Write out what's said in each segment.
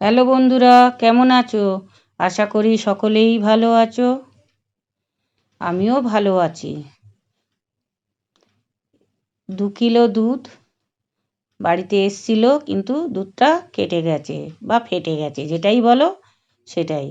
Hello বন্ধুরা, কেমন আছো? আশা করি সকলেই ভালো আছো। আমিও ভালো আছি। দু কিলো দুধ বাড়িতে এসছিল, কিন্তু দুধটা কেটে গেছে বা ফেটে গেছে, যেটাই বলো সেটাই।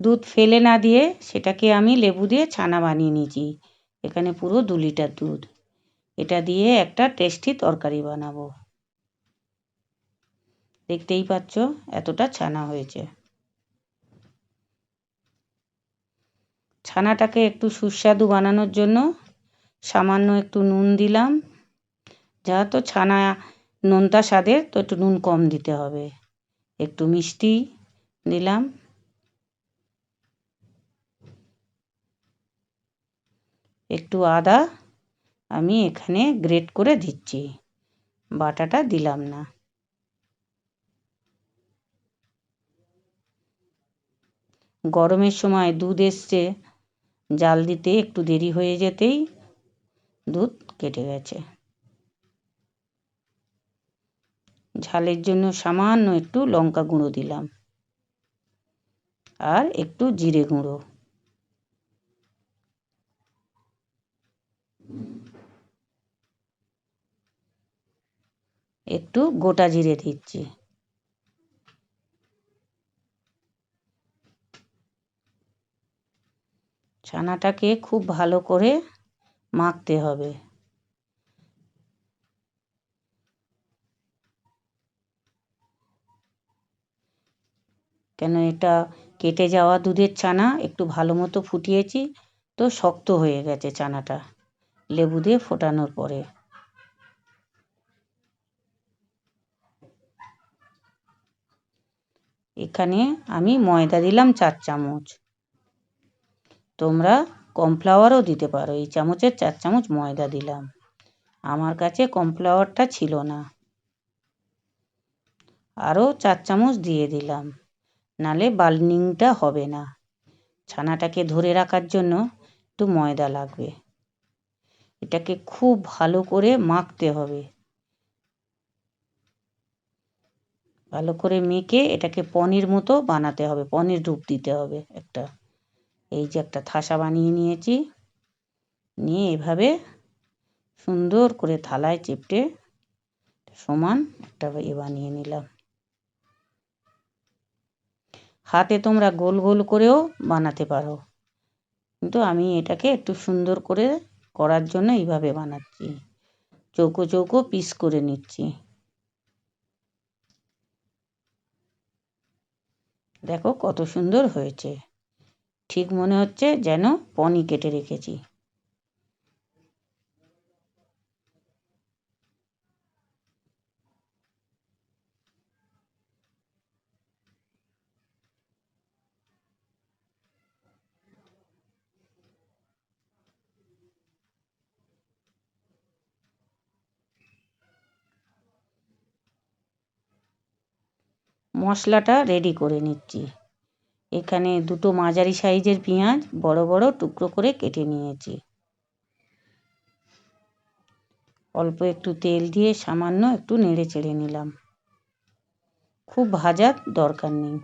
দুধ ফেলে না দিয়ে সেটাকে আমি লেবু দিয়ে ছানা বানিয়ে নিয়েছি। এখানে পুরো দু লিটার দুধ। এটা দিয়ে একটা টেস্টি তরকারি বানাবো। দেখতেই পাচ্ছ, এতটা ছানা হয়েছে। ছানাটাকে একটু সুস্বাদু বানানোর জন্য সামান্য একটু নুন দিলাম। যেহেতু ছানা নোনতা স্বাদের, তো একটু নুন কম দিতে হবে। একটু মিষ্টি দিলাম। একটু আদা আমি এখানে গ্রেট করে দিচ্ছি। বাটাটা দিলাম না। গরমের সময় দুধ এসছে, জাল দিতে একটু দেরি হয়ে যেতেই দুধ কেটে গেছে। ঝালের জন্য সামান্য একটু লঙ্কা গুঁড়ো দিলাম। আর একটু জিরে গুঁড়ো। একটু গোটা জিরে দিচ্ছি। ছানাটাকে খুব ভালো করে মাখতে হবে। কেন এটা কেটে যাওয়া দুধের ছানা, একটু ভালো মতো ফুটিয়েছি তো শক্ত হয়ে গেছে ছানাটা লেবু দিয়ে ফোটানোর পরে। এখানে আমি ময়দা দিলাম চার চামচ। তোমরা কর্নফ্লাওয়ারও দিতে পারো। এই চামচের চার চামচ ময়দা দিলাম। আমার কাছে কর্নফ্লাওয়ারটা ছিল না। আরও চার চামচ দিয়ে দিলাম। নালে বার্নিংটা হবে না। ছানাটাকে ধরে রাখার জন্য একটু ময়দা লাগবে। এটাকে খুব ভালো করে মাখতে হবে। ভালো করে মেখে এটাকে পনির মতো বানাতে হবে। পনির রূপ দিতে হবে একটা। এই যে একটা থাসা বানিয়ে নিয়েছি। নিয়ে এভাবে সুন্দর করে থালায় চেপটে সমান একটা এ বানিয়ে নিলাম। হাতে তোমরা গোল গোল করেও বানাতে পারো। কিন্তু আমি এটাকে একটু সুন্দর করে করার জন্য এইভাবে বানাচ্ছি। চৌকো চৌকো পিস করে নিচ্ছি। দেখো কত সুন্দর হয়েছে। ঠিক মনে হচ্ছে যেন পনি কেটে রেখেছি। মশলাটা রেডি করে নিচ্ছি। এখানে দুটো মাঝারি সাইজের পেঁয়াজ বড় বড় টুকরো করে কেটে নিয়েছি। অল্প একটু তেল দিয়ে সামান্য একটু নেড়ে চেড়ে নিলাম। খুব ভাজার দরকার নেই।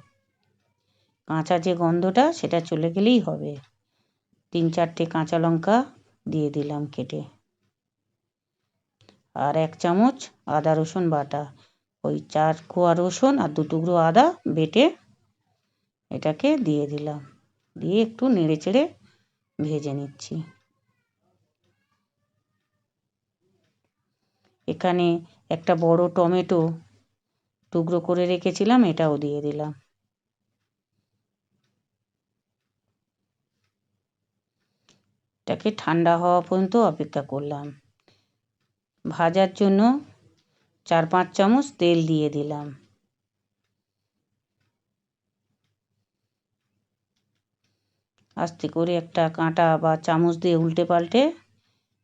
কাঁচা যে গন্ধটা, সেটা চলে গেলেই হবে। তিন চারটে কাঁচা লঙ্কা দিয়ে দিলাম কেটে। আর এক চামচ আদা রসুন বাটা। ওই চার কোয়া রসুন আর দু টুকরো আদা বেটে এটাকে দিয়ে দিলাম। দিয়ে একটু নেড়ে চেড়ে ভেজে নিচ্ছি। এখানে একটা বড় টমেটো টুকরো করে রেখেছিলাম, এটাও দিয়ে দিলাম। এটাকে ঠান্ডা হওয়া পর্যন্ত অপেক্ষা করলাম। ভাজার জন্য চার পাঁচ চামচ তেল দিয়ে দিলাম। আস্তে করে একটা কাঁটা বা চামচ দিয়ে উল্টে পাল্টে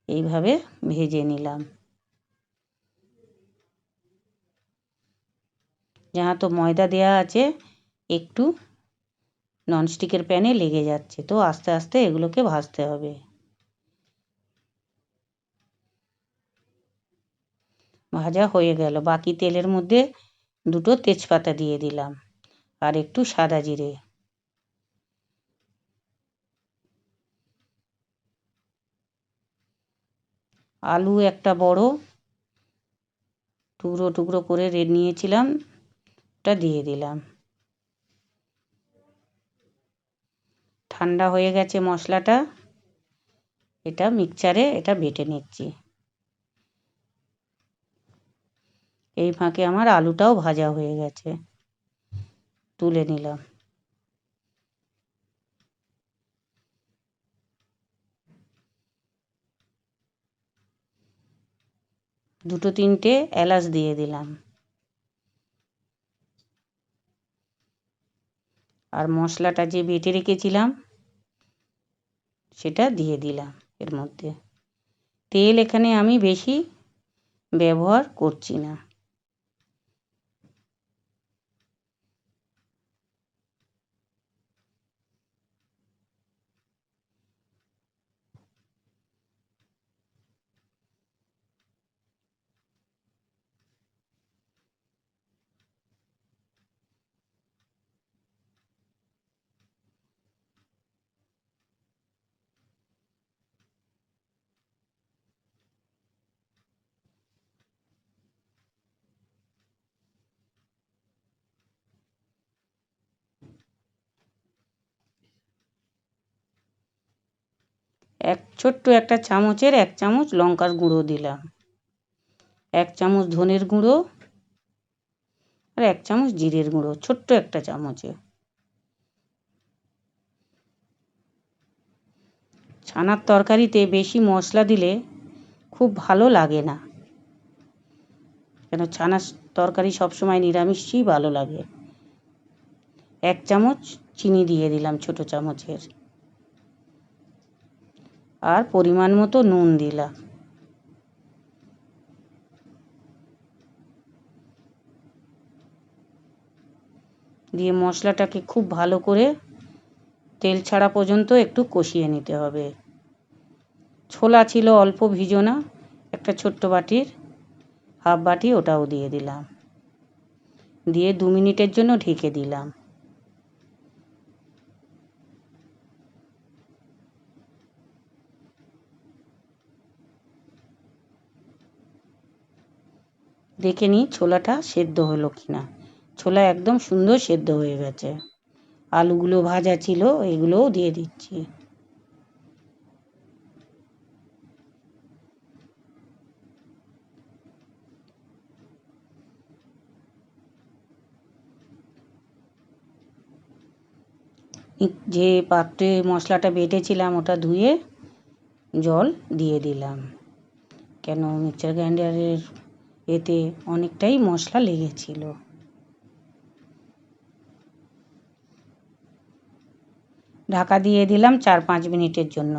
এইভাবে ভেজে নিলাম। যাহা তো ময়দা দেয়া আছে, একটু ননস্টিকের প্যানে লেগে যাচ্ছে, তো আস্তে আস্তে এগুলোকে ভাজতে হবে। ভাজা হয়ে গেল। বাকি তেলের মধ্যে দুটো তেজপাতা দিয়ে দিলাম, আর একটু সাদা জিরে। আলু একটা বড় টুকরো টুকরো করে রেড নিয়েছিলাম, ওটা দিয়ে দিলাম। ঠান্ডা হয়ে গেছে মশলাটা, এটা মিক্সচারে এটা বেটে নিচ্ছি। এই ফাঁকে আমার আলুটাও ভাজা হয়ে গেছে, তুলে নিলাম। দুটো তিনটে এলাচ দিয়ে দিলাম। আর মশলাটা যে বেটে রেখেছিলাম, সেটা দিয়ে দিলাম এর মধ্যে। তেল এখানে আমি বেশি ব্যবহার করছি না। এক ছোট্ট একটা চামচের এক চামচ লঙ্কার গুঁড়ো দিলাম। এক চামচ ধনের গুঁড়ো আর এক চামচ জিরের গুঁড়ো, ছোট্ট একটা চামচে। ছানার তরকারিতে বেশি মশলা দিলে খুব ভালো লাগে না। কেন ছানার তরকারি সবসময় নিরামিষই ভালো লাগে। এক চামচ চিনি দিয়ে দিলাম ছোট চামচের। আর পরিমাণ মতো নুন দিলাম। দিয়ে মশলাটাকে খুব ভালো করে তেল ছাড়া পর্যন্ত একটু কষিয়ে নিতে হবে। ছোলা ছিল অল্প ভিজোনা একটা ছোট্ট বাটির হাফ বাটি ওটাও দিয়ে দিলাম। দিয়ে দু মিনিটের জন্য ঢেকে দিলাম। দেখে নিই ছোলাটা সেদ্ধ হলো কি না ছোলা একদম সুন্দর সেদ্ধ হয়ে গেছে। আলুগুলো ভাজা ছিল, এগুলোও দিয়ে দিচ্ছি। যে পাত্রে মশলাটা বেটেছিলাম, ওটা ধুয়ে জল দিয়ে দিলাম। কেন মিক্সার গ্রাইন্ডারের এতে অনেকটাই মশলা লেগেছিল। ঢাকা দিয়ে দিলাম চার পাঁচ মিনিটের জন্য।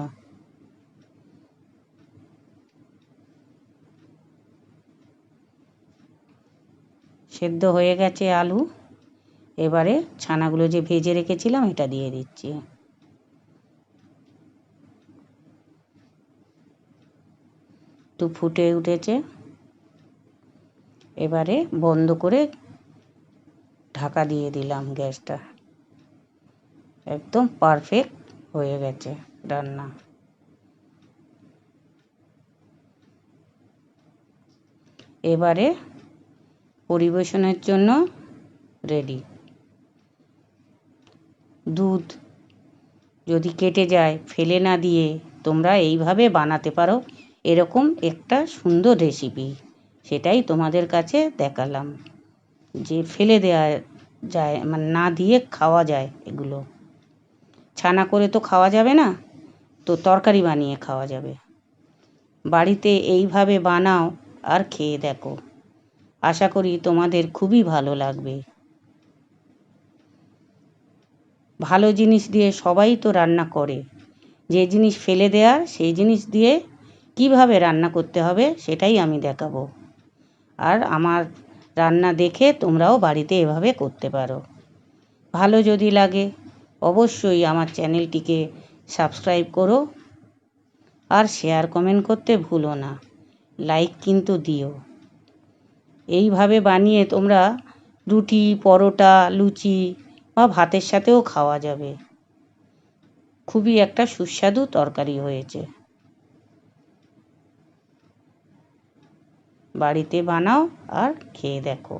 সেদ্ধ হয়ে গেছে আলু। এবারে ছানাগুলো যে ভেজে রেখেছিলাম, এটা দিয়ে দিচ্ছি। একটু ফুটে উঠেছে। এবারে বন্ধ করে ঢাকা দিয়ে দিলাম গ্যাসটা। একদম পারফেক্ট হয়ে গেছে রান্না। এবারে পরিবেশনের জন্য রেডি দুধ যদি কেটে যায়, ফেলে না দিয়ে তোমরা এইভাবে বানাতে পারো। এরকম একটা সুন্দর রেসিপি সেটাই তোমাদের কাছে দেখালাম। যে ফেলে দেওয়া যায় মানে না দিয়ে খাওয়া যায় এগুলো। ছানা করে তো খাওয়া যাবে না, তো তরকারি বানিয়ে খাওয়া যাবে। বাড়িতে এইভাবে বানাও আর খেয়ে দেখো। আশা করি তোমাদের খুবই ভালো লাগবে। ভালো জিনিস দিয়ে সবাই তো রান্না করে। যে জিনিস ফেলে দেওয়ার সেই জিনিস দিয়ে কীভাবে রান্না করতে হবে সেটাই আমি দেখাবো। আর আমার রান্না দেখে তোমরাও বাড়িতে এভাবে করতে পারো। ভালো যদি লাগে, অবশ্যই আমার চ্যানেলটিকে সাবস্ক্রাইব করো আর শেয়ার কমেন্ট করতে ভুলো না। লাইক কিন্তু দিও। এইভাবে বানিয়ে তোমরা রুটি, পরোটা, লুচি বা ভাতের সাথেও খাওয়া যাবে। খুবই একটা সুস্বাদু তরকারি হয়েছে। বাড়িতে বানাও আর খেয়ে দেখো।